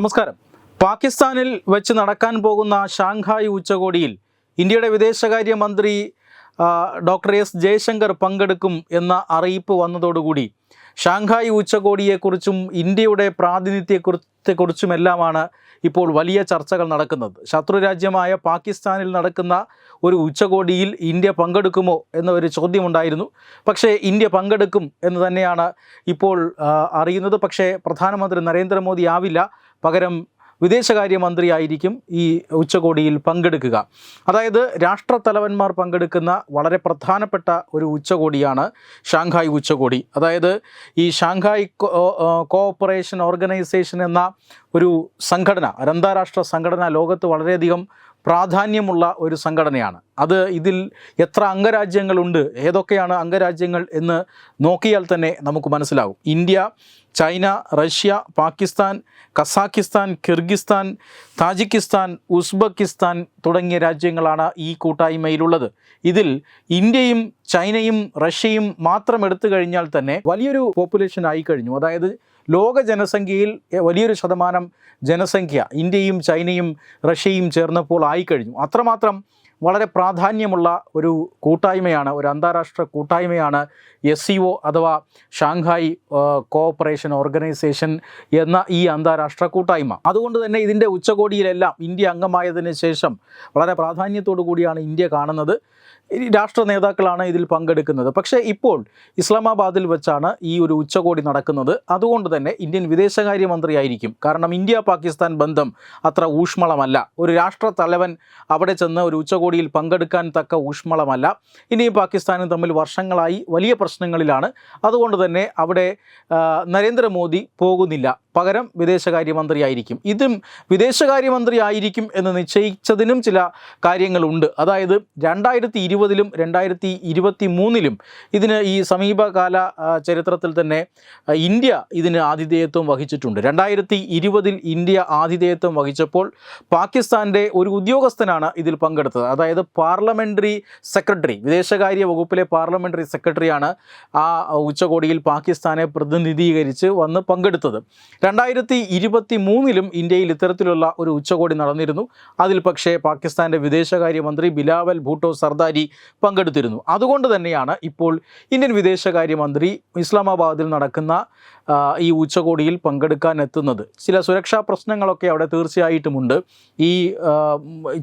നമസ്കാരം. പാകിസ്ഥാനിൽ വെച്ച് നടക്കാൻ പോകുന്ന ഷാങ്ഹായ് ഉച്ചകോടിയിൽ ഇന്ത്യയുടെ വിദേശകാര്യമന്ത്രി ഡോക്ടർ എസ്. ജയശങ്കർ പങ്കെടുക്കും എന്ന അറിയിപ്പ് വന്നതോടുകൂടി ഷാങ്ഹായ് ഉച്ചകോടിയെക്കുറിച്ചും ഇന്ത്യയുടെ പ്രാതിനിധ്യത്തെക്കുറിച്ചുമെല്ലാമാണ് ഇപ്പോൾ വലിയ ചർച്ചകൾ നടക്കുന്നത്. ശത്രുരാജ്യമായ പാകിസ്ഥാനിൽ നടക്കുന്ന ഒരു ഉച്ചകോടിയിൽ ഇന്ത്യ പങ്കെടുക്കുമോ എന്ന ഒരു ചോദ്യമുണ്ടായിരുന്നു. പക്ഷേ ഇന്ത്യ പങ്കെടുക്കും എന്ന് തന്നെയാണ് ഇപ്പോൾ അറിയുന്നത്. പക്ഷേ പ്രധാനമന്ത്രി നരേന്ദ്രമോദി ആവില്ല. പകരം വിദേശകാര്യമന്ത്രിയായിരിക്കും ഈ ഉച്ചകോടിയിൽ പങ്കെടുക്കുക. അതായത് രാഷ്ട്രത്തലവന്മാർ പങ്കെടുക്കുന്ന വളരെ പ്രധാനപ്പെട്ട ഒരു ഉച്ചകോടിയാണ് ഷാങ്ഹായ് ഉച്ചകോടി. അതായത് ഈ ഷാങ്ഹായ് കോഓപ്പറേഷൻ ഓർഗനൈസേഷൻ എന്ന ഒരു സംഘടന ഒരു അന്താരാഷ്ട്ര സംഘടന ലോകത്ത് വളരെയധികം പ്രാധാന്യമുള്ള ഒരു സംഘടനയാണ്. അത് ഇതിൽ എത്ര അംഗരാജ്യങ്ങളുണ്ട് ഏതൊക്കെയാണ് അംഗരാജ്യങ്ങൾ എന്ന് നോക്കിയാൽ തന്നെ നമുക്ക് മനസ്സിലാകും India China Russia Pakistan Kazakhstan Kyrgyzstan Tajikistan Uzbekistan തുടങ്ങിയ രാജ്യങ്ങളാണ് ഈ കൂട്ടായ്മയിലുള്ളത്. ഇതിൽ ഇന്ത്യയും ചൈനയും റഷ്യയും മാത്രം എടുത്തു കഴിഞ്ഞാൽ തന്നെ വലിയൊരു പോപ്പുലേഷൻ ആയി കഴിഞ്ഞു. അതായത് ലോക ജനസംഖ്യയിൽ വലിയൊരു ശതമാനം ജനസംഖ്യ ഇന്ത്യയും ചൈനയും റഷ്യയും ചേർന്നപ്പോൾ ആയിക്കഴിഞ്ഞു അത്രമാത്രം വളരെ പ്രാധാന്യമുള്ള ഒരു കൂട്ടായ്മയാണ് ഒരു അന്താരാഷ്ട്ര കൂട്ടായ്മയാണ് എസ് സി ഒ അഥവാ ഷാങ്ഹായ് കോഓപ്പറേഷൻ ഓർഗനൈസേഷൻ എന്ന ഈ അന്താരാഷ്ട്ര കൂട്ടായ്മ. അതുകൊണ്ട് തന്നെ ഇതിന്റെ ഉച്ചകോടിയിലെല്ലാം ഇന്ത്യ അംഗമായതിന് ശേഷം വളരെ പ്രാധാന്യത്തോടു കൂടിയാണ് ഇന്ത്യ കാണുന്നത്. രാഷ്ട്ര നേതാക്കളാണ് ഇതിൽ പങ്കെടുക്കുന്നത്. പക്ഷേ ഇപ്പോൾ ഇസ്ലാമാബാദിൽ വെച്ചാണ് ഈ ഒരു ഉച്ചകോടി നടക്കുന്നത്. അതുകൊണ്ട് തന്നെ ഇന്ത്യൻ വിദേശകാര്യമന്ത്രിയായിരിക്കും. കാരണം ഇന്ത്യ പാകിസ്ഥാൻ ബന്ധം അത്ര ഊഷ്മളമല്ല. ഒരു രാഷ്ട്ര തലവൻ അവിടെ ചെന്ന് ഒരു ഉച്ചകോടിയിൽ പങ്കെടുക്കാൻ തക്ക ഊഷ്മളമല്ല. ഇന്ത്യയും പാകിസ്ഥാനും തമ്മിൽ വർഷങ്ങളായി വലിയ പ്രശ്നങ്ങളിലാണ്. അതുകൊണ്ട് തന്നെ അവിടെ നരേന്ദ്രമോദി പോകുന്നില്ല. പകരം വിദേശകാര്യമന്ത്രിയായിരിക്കും. ഇതും വിദേശകാര്യമന്ത്രി ആയിരിക്കും എന്ന് നിശ്ചയിച്ചതിനും ചില കാര്യങ്ങളുണ്ട്. അതായത് രണ്ടായിരത്തി ഇരുപതിലും രണ്ടായിരത്തി ഇരുപത്തി മൂന്നിലും ഇതിന് ഈ സമീപകാല ചരിത്രത്തിൽ തന്നെ ഇന്ത്യ ഇതിന് ആതിഥേയത്വം വഹിച്ചിട്ടുണ്ട്. രണ്ടായിരത്തി ഇരുപതിൽ ഇന്ത്യ ആതിഥേയത്വം വഹിച്ചപ്പോൾ പാകിസ്ഥാന്റെ ഒരു ഉദ്യോഗസ്ഥനാണ് ഇതിൽ പങ്കെടുത്തത്. അതായത് പാർലമെന്ററി സെക്രട്ടറി വിദേശകാര്യ വകുപ്പിലെ പാർലമെന്ററി സെക്രട്ടറിയാണ് ആ ഉച്ചകോടിയിൽ പാകിസ്ഥാനെ പ്രതിനിധീകരിച്ച് വന്ന് പങ്കെടുത്തത്. രണ്ടായിരത്തി ഇരുപത്തി മൂന്നിലും ഇന്ത്യയിൽ ഇത്തരത്തിലുള്ള ഒരു ഉച്ചകോടി നടന്നിരുന്നു. അതിൽ പക്ഷേ പാകിസ്ഥാന്റെ വിദേശകാര്യമന്ത്രി ബിലാവൽ ഭൂട്ടോ സർദാരി പങ്കെടുത്തിരുന്നു. അതുകൊണ്ട് തന്നെയാണ് ഇപ്പോൾ ഇന്ത്യൻ വിദേശകാര്യമന്ത്രി ഇസ്ലാമാബാദിൽ നടക്കുന്ന ഈ ഉച്ചകോടിയിൽ പങ്കെടുക്കാൻ എത്തുന്നത്. ചില സുരക്ഷാ പ്രശ്നങ്ങളൊക്കെ അവിടെ തീർച്ചയായിട്ടുമുണ്ട്. ഈ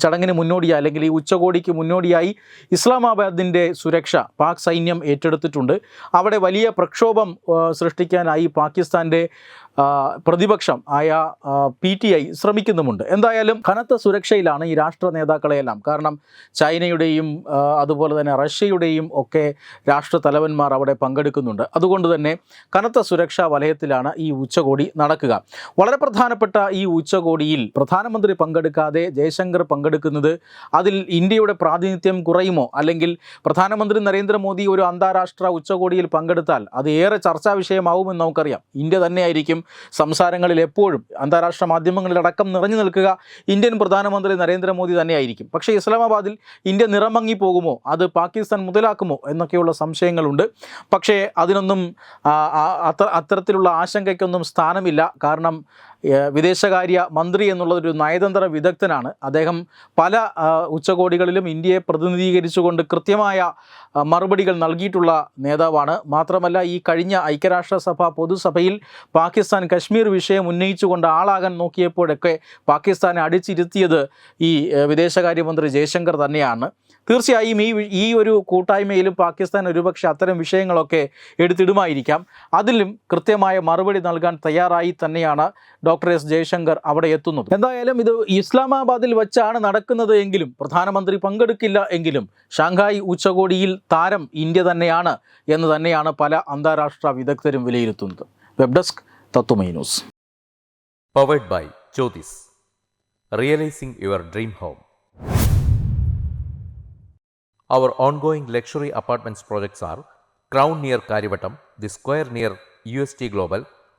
ചടങ്ങിന് മുന്നോടിയായി അല്ലെങ്കിൽ ഈ ഉച്ചകോടിക്ക് മുന്നോടിയായി ഇസ്ലാമാബാദിന്റെ സുരക്ഷ പാക് സൈന്യം ഏറ്റെടുത്തിട്ടുണ്ട്. അവിടെ വലിയ പ്രക്ഷോഭം സൃഷ്ടിക്കാനായി പാകിസ്ഥാന്റെ പ്രതിപക്ഷം ആയ പി ടി ഐ ശ്രമിക്കുന്നുമുണ്ട്. എന്തായാലും കനത്ത സുരക്ഷയിലാണ് ഈ രാഷ്ട്ര നേതാക്കളെയെല്ലാം. കാരണം ചൈനയുടെയും അതുപോലെ തന്നെ റഷ്യയുടെയും ഒക്കെ രാഷ്ട്ര തലവന്മാർ അവിടെ പങ്കെടുക്കുന്നുണ്ട്. അതുകൊണ്ട് തന്നെ കനത്ത സുരക്ഷാ വലയത്തിലാണ് ഈ ഉച്ചകോടി നടക്കുക. വളരെ പ്രധാനപ്പെട്ട ഈ ഉച്ചകോടിയിൽ പ്രധാനമന്ത്രി പങ്കെടുക്കാതെ ജയശങ്കർ പങ്കെടുക്കുന്നത് അതിൽ ഇന്ത്യയുടെ പ്രാതിനിധ്യം കുറയുമോ? അല്ലെങ്കിൽ പ്രധാനമന്ത്രി നരേന്ദ്രമോദി ഒരു അന്താരാഷ്ട്ര ഉച്ചകോടിയിൽ പങ്കെടുത്താൽ അത് ഏറെ ചർച്ചാ വിഷയമാവുമെന്ന് നമുക്കറിയാം. ഇന്ത്യ തന്നെയായിരിക്കും സംസാരങ്ങളിൽ എപ്പോഴും അന്താരാഷ്ട്ര മാധ്യമങ്ങളിലടക്കം നിറഞ്ഞു നിൽക്കുക ഇന്ത്യൻ പ്രധാനമന്ത്രി നരേന്ദ്രമോദി തന്നെയായിരിക്കും. പക്ഷേ ഇസ്ലാമാബാദിൽ ഇന്ത്യ നിറമങ്ങി പോകുമോ? അത് പാകിസ്ഥാൻ മുതലാക്കുമോ? എന്നൊക്കെയുള്ള സംശയങ്ങളുണ്ട്. പക്ഷേ അതിനൊന്നും അത്തരത്തിലുള്ള ആശങ്കയ്ക്കൊന്നും സ്ഥാനമില്ല. കാരണം വിദേശകാര്യ മന്ത്രി എന്നുള്ളതൊരു നയതന്ത്ര വിദഗ്ധനാണ്. അദ്ദേഹം പല ഉച്ചകോടികളിലും ഇന്ത്യയെ പ്രതിനിധീകരിച്ചുകൊണ്ട് കൃത്യമായ മറുപടികൾ നൽകിയിട്ടുള്ള നേതാവാണ്. മാത്രമല്ല ഈ കഴിഞ്ഞ ഐക്യരാഷ്ട്രസഭ പൊതുസഭയിൽ പാകിസ്ഥാൻ കശ്മീർ വിഷയം ഉന്നയിച്ചുകൊണ്ട് ആളാകാൻ നോക്കിയപ്പോഴൊക്കെ പാകിസ്ഥാനെ അടിച്ചിരുത്തിയത് ഈ വിദേശകാര്യമന്ത്രി ജയശങ്കർ തന്നെയാണ്. തീർച്ചയായും ഈ ഈ ഒരു കൂട്ടായ്മയിലും പാകിസ്ഥാൻ ഒരുപക്ഷെ അത്തരം വിഷയങ്ങളൊക്കെ എടുത്തിടുമായിരിക്കാം. അതിലും കൃത്യമായ മറുപടി നൽകാൻ തയ്യാറായി തന്നെയാണ് ഡോക്ടർ എസ് ജയശങ്കർ അവിടെ എത്തുന്നത്. എന്തായാലും ഇത് ഇസ്ലാമാബാദിൽ വെച്ചാണ് നടക്കുന്നത് എങ്കിലും പ്രധാനമന്ത്രി പങ്കെടുക്കില്ല എങ്കിലും ഷാങ്ഹായ് ഉച്ചകോടിയിൽ താരം ഇന്ത്യ തന്നെയാണ് എന്ന് തന്നെയാണ് പല അന്താരാഷ്ട്ര വിദഗ്ധരും വിലയിരുത്തുന്നത്. Web desk Tatwamayi news. Powered by Jyothis realising your dream home Our ongoing luxury apartments projects are Crown near Karivattam, The Square near UST Global,